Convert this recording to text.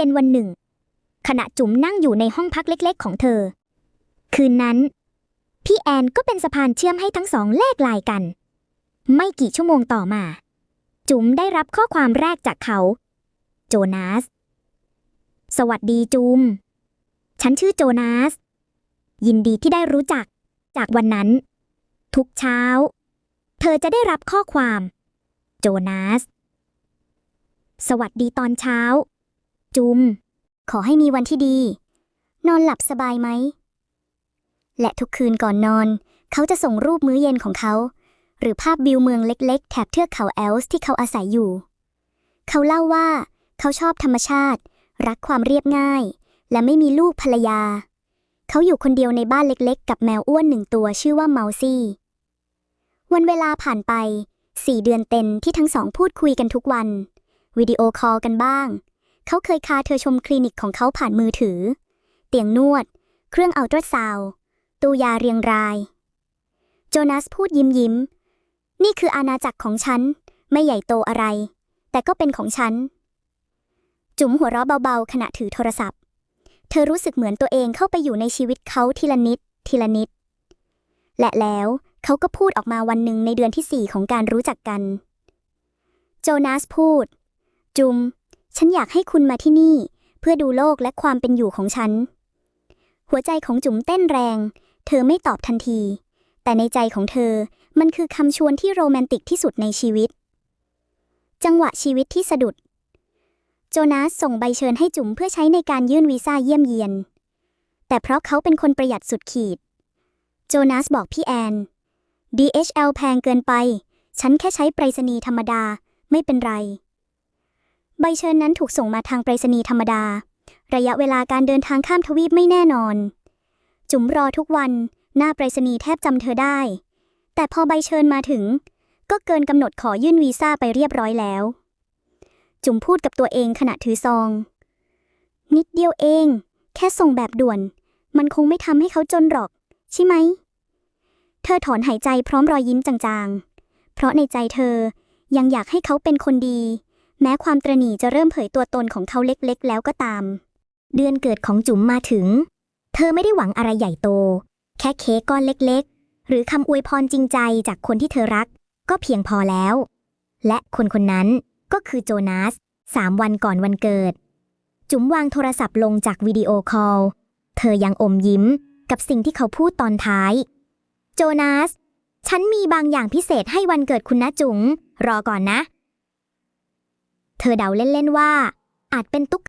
เย็นวันหนึ่ง ขณะจุ๋มนั่งอยู่ในห้องพักเล็กๆ ของเธอ คืนนั้น พี่แอนก็เป็นสะพานเชื่อมให้ทั้งสองแลกไลายกัน ไม่กี่ชั่วโมงต่อมา จุ๋มได้รับข้อความแรกจากเขา โจนาส สวัสดีจุมฉันชื่อโจนาส ยินดีที่ได้รู้จัก จากวันนั้น ทุกเช้า เธอจะได้รับข้อความ โจนาส สวัสดีตอนเช้า จุม ขอให้มีวันที่ดี นอนหลับสบายไหม และทุกคืนก่อนนอน เขาจะส่งรูปมื้อเย็นของเขา หรือภาพวิวเมืองเล็กๆ แถบเทือกเขาแอลส์ที่เขาอาศัยอยู่ เขาเล่าว่าเขาชอบธรรมชาติ รักความเรียบง่าย และไม่มีลูกภรรยา เขาอยู่คนเดียวในบ้านเล็กๆ กับแมวอ้วนหนึ่งตัวชื่อว่าเมาซี่ วันเวลาผ่านไปสี่เดือนเต็มที่ทั้งสองพูดคุยกันทุกวัน วิดีโอคอลกันบ้าง เขาเคยพาเธอชมคลินิกของเขาผ่านมือถือ เตียงนวด เครื่องอัลตราซาวด์ตู้ยาเรียงราย โจนาสพูดยิ้มยิ้ม นี่คืออาณาจักรของฉัน ไม่ใหญ่โตอะไร แต่ก็เป็นของฉัน จุ๋มหัวเราะเบาๆ ขณะถือโทรศัพท์ เธอรู้สึกเหมือนตัวเองเข้าไปอยู่ในชีวิตเขาทีละนิด ทีละนิด และแล้วเขาก็พูดออกมาวันหนึ่งในเดือนที่สี่ของการรู้จักกัน โจนาสพูด จุม ฉันอยากให้คุณมาที่นี่ เพื่อดูโลกและความเป็นอยู่ของฉัน หัวใจของจุ๋มเต้นแรง เธอไม่ตอบทันที แต่ในใจของเธอมันคือคำชวนที่โรแมนติกที่สุดในชีวิต จังหวะชีวิตที่สะดุด โจนาสส่งใบเชิญให้จุ๋มเพื่อใช้ในการยื่นวีซ่าเยี่ยมเยียน แต่เพราะเขาเป็นคนประหยัดสุดขีด โจนาสบอกพี่แอน DHL แพงเกินไป ฉันแค่ใช้ไปรษณีย์ธรรมดา ไม่เป็นไร ใบเชิญนั้นถูกส่งมาทางไปรษณีย์ธรรมดา ระยะเวลาการเดินทางข้ามทวีปไม่แน่นอน จุ๋มรอทุกวัน หน้าไปรษณีย์แทบจำเธอได้ แต่พอใบเชิญมาถึง ก็เกินกำหนดขอยื่นวีซ่าไปเรียบร้อยแล้ว จุ๋มพูดกับตัวเองขณะถือซอง นิดเดียวเอง แค่ส่งแบบด่วน มันคงไม่ทำให้เขาจนหรอก ใช่ไหม เธอถอนหายใจพร้อมรอยยิ้มจางๆ เพราะในใจเธอยังอยากให้เขาเป็นคนดี แม้ความตระหนี่จะเริ่มเผยตัวตนของเขาเล็กๆ แล้วก็ตาม เดือนเกิดของจุ๋มมาถึง เธอไม่ได้หวังอะไรใหญ่โต แค่เค้กก้อนเล็กๆ หรือคำอวยพรจริงใจจากคนที่เธอรัก ก็เพียงพอแล้ว และคนคนนั้นก็คือโจนาสสามวันก่อนวันเกิด จุ๋มวางโทรศัพท์ลงจากวิดีโอคอล เธอยังอมยิ้มกับสิ่งที่เขาพูดตอนท้าย โจนาส ฉันมีบางอย่างพิเศษให้วันเกิดคุณนะจุ๋มรอก่อนนะ เธอเดาเล่นๆว่า อาจเป็นตุ๊ก